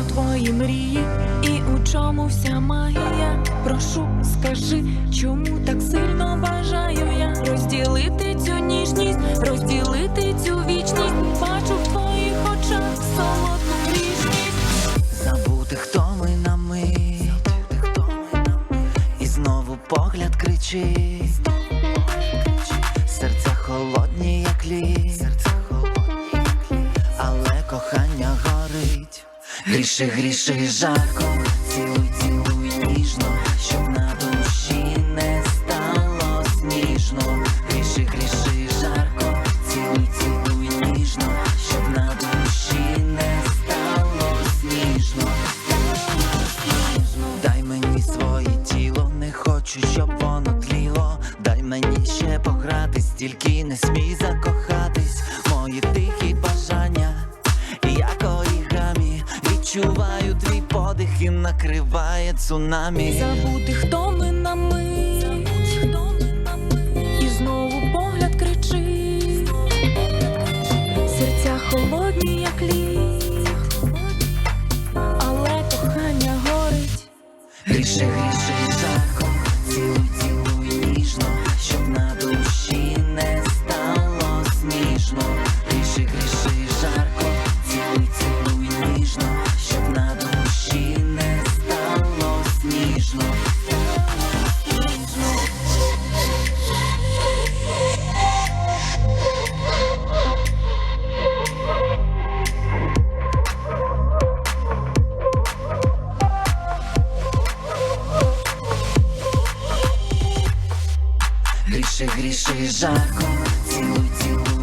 твої мрії, і у чому вся магія? Прошу, скажи, чому так сильно бажаю я розділити цю ніжність, розділити цю вічність. Бачу в твоїх очах солодку грішність. Забути, хто ми на мить, і знову погляд кричить. Серця холодні, як лід, але кохання горить. Гріши, гріши, жарко, цілуй, цілуй ніжно, щоб на душі не стало сніжно. Гріши, гріши, жарко, цілуй, цілуй ніжно, щоб на душі не стало сніжно. Дай мені своє тіло, не хочу, щоб воно тліло. Дай мені ще погратись, тільки не смій закохатись. Мої тихі Відчуваю твій подих і накриває цунамі. Забути, хто ми на мить, і знову погляд кричить. Серця холодні, як лід, але кохання горить. Гріше, гріши, гріши, гріши, жарко, цілуй, цілуй.